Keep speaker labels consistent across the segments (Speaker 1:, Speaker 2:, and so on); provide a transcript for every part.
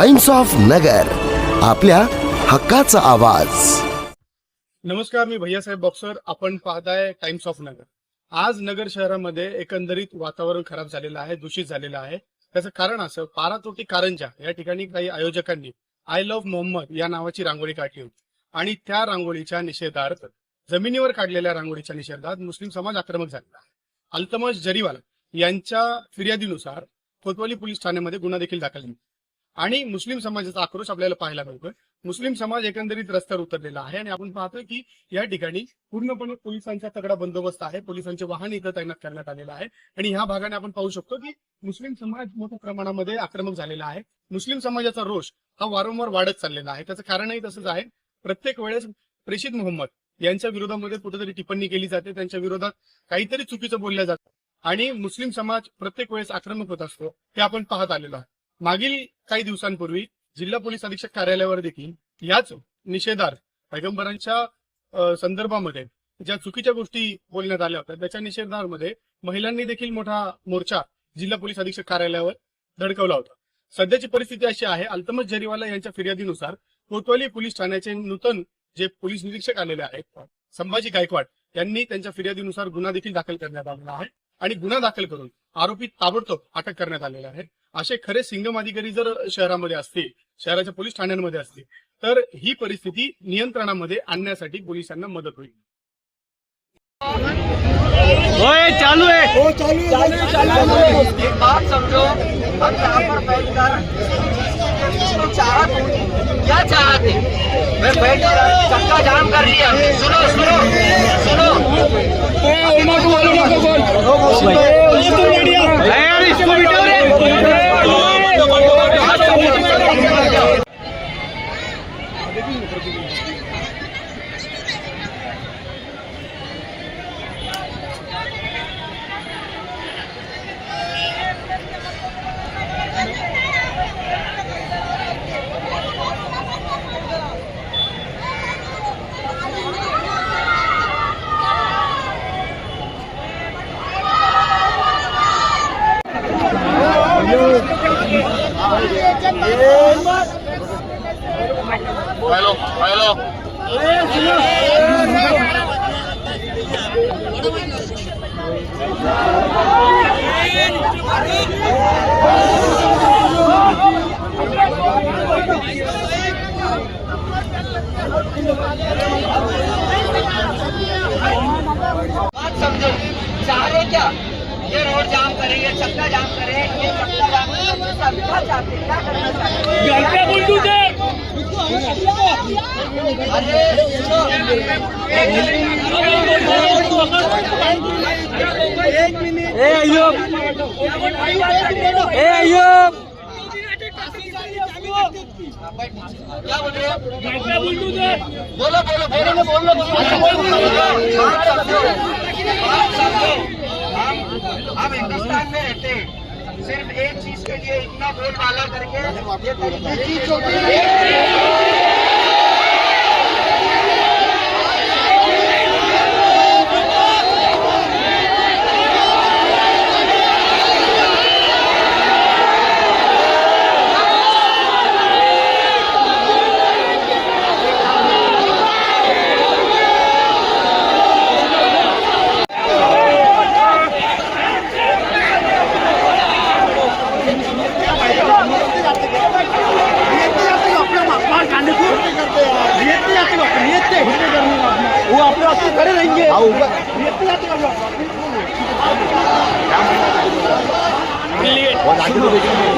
Speaker 1: Times of नगर आपल्या हक्काचा आवाज.
Speaker 2: नमस्कार मी भैयासाहेब बॉक्सर. आपण पाहताय टाइम्स ऑफ नगर. आज नगर शहरामध्ये एकंदरीत वातावरण खराब झालेलं आहे दूषित झालेलं आहे. त्याचं कारण असं पारातोटी कारंजा या ठिकाणी काही आयोजकांनी आय लव्ह मोहम्मद या नावाची रांगोळी काढली होती. आणि त्या रांगोळीच्या निषेधार्थ जमिनीवर काढलेल्या रांगोळीच्या निषेधात मुस्लिम समाज आक्रमक झालेला आहे. अल्तमश जरीवाला यांच्या फिर्यादीनुसार कोतवाली पोलीस ठाण्यामध्ये गुन्हा देखील दाखल झाला. आणि मुस्लिम समाजाचा आक्रोश आपल्याला पाहायला मिळतोय. मुस्लिम समाज एकंदरीत रस्त्यावर उतरलेला आहे आणि आपण पाहतोय की या ठिकाणी पूर्णपणे पोलिसांचा तगडा बंदोबस्त आहे. पोलिसांचे वाहन इथं तैनात करण्यात आलेलं आहे. आणि ह्या भागाने आपण पाहू शकतो की मुस्लिम समाज मोठ्या प्रमाणामध्ये आक्रमक झालेला आहे. मुस्लिम समाजाचा रोष हा वारंवार वाढत चाललेला आहे. त्याचं कारणही तसंच आहे. प्रत्येक वेळेस प्रेषित मोहम्मद यांच्या विरोधामध्ये कुठेतरी टिप्पणी केली जाते. त्यांच्या विरोधात काहीतरी चुकीचं बोललं जातं. आणि मुस्लिम समाज प्रत्येक वेळेस आक्रमक होत असतो. हे आपण पाहत आलेलो आहे मागील काही दिवसांपूर्वी जिल्हा पोलीस अधीक्षक कार्यालयावर देखील याच निषेधार्थ पैगंबरांच्या संदर्भामध्ये ज्या चुकीच्या गोष्टी बोलण्यात आल्या होत्या त्याच्या निषेधामध्ये महिलांनी देखील मोठा मोर्चा जिल्हा पोलीस अधीक्षक कार्यालयावर धडकवला होता. सध्याची परिस्थिती अशी आहे अल्तमज जरीवाला यांच्या फिर्यादीनुसार कोतवाली पोलीस ठाण्याचे नूतन जे पोलीस निरीक्षक आलेले आहेत संभाजी गायकवाड यांनी त्यांच्या फिर्यादीनुसार गुन्हा देखील दाखल करण्यात आलेला आहे आणि गुन्हा दाखल करून आरोपी ताबडतोब अटक करण्यात आलेले आहे. असे खरे सिंगम अधिकारी जर शहरामध्ये असतील शहराच्या पोलीस ठाण्यांमध्ये असतील तर ही परिस्थिती नियंत्रणामध्ये आणण्यासाठी पोलिसांना मदत होईल.
Speaker 3: ओए चालू है
Speaker 4: एक बात समझो हम यहाँ पर बैठकर इसको चाहत होगी क्या चाहते. मैं बैठ चक्का जाम कर सुनो सुनो
Speaker 3: यार इसको बिठाओ रे
Speaker 4: बात समझो चाह रहे क्या ये रोड जाम करेंगे चक्का जाम करें ये चक्का जाम करेंगे सब क्या चाहते हैं? क्या करना चाहते हैं? अरे सुनो
Speaker 3: ए अयूब ए अयूब
Speaker 4: क्या बोल रहे हो बोलो बोलो बोलो बोलो बोलो बात समझो बात समझो हम हम हिंदुस्तान में रहते हैं सिर्फ एक चीज के लिए इतना बोलबाला करके
Speaker 3: พี่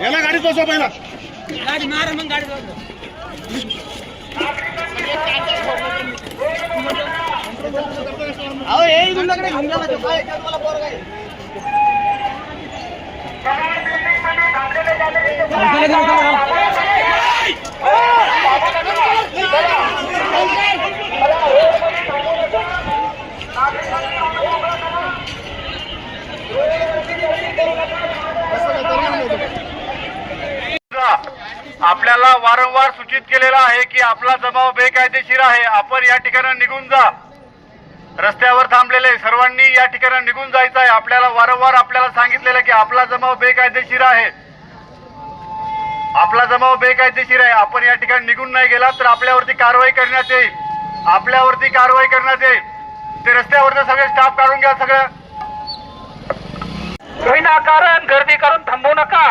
Speaker 2: याला गाडीत बसवा पहिला
Speaker 3: अहो हे तुमच्याकडे घेऊन गेला तो काय
Speaker 5: आपल्याला वारंवार सूचित केलेलं आहे की आपला जमाव बेकायदेशीर आहे. आपण या ठिकाणी निघून जा. रस्त्यावर थांबलेले सर्वांनी या ठिकाणी निघून जायचं आहे आपल्याला वारंवार आपल्याला सांगितलेलं की आपला जमाव बेकायदेशीर आहे. आपला जमाव बेकायदेशीर आहे. आपण या ठिकाणी निघून नाही गेला तर आपल्यावरती कारवाई करण्यात येईल. आपल्यावरती कारवाई करण्यात येईल. ते रस्त्यावरचे सगळे स्टाफ काढून घ्या सगळं.
Speaker 6: विनाकारण गर्दी करून थांबू नका.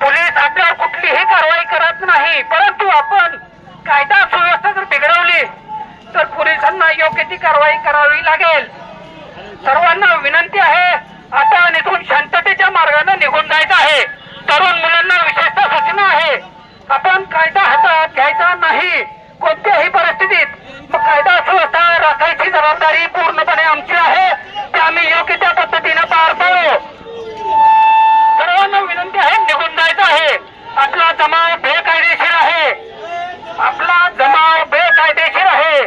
Speaker 6: पोलीस आपल्यावर कुठलीही कारवाई कर नाही परंतु आपण कायदा सुव्यवस्था जर बिघडवली तर पोलिसांना योग्य ती कारवाई करावी लागेल. सर्वांना विनंती आहे आता इथून शांततेच्या मार्गाने निघून जायचं आहे. तरुण मुलांना विशेषतः सूचना आहे आपण कायदा हातात घ्यायचा नाही. कोणत्याही परिस्थितीत मग कायदा सुव्यवस्था राखायची जबाबदारी पूर्ण आमची आहे ते आम्ही योग्य त्या पद्धतीने पार पाडू सर्वांना विनंती आहे निघून जायचं आहे आपला जमाव बेकायदेशीर आहे आपला जमाव बेकायदेशीर आहे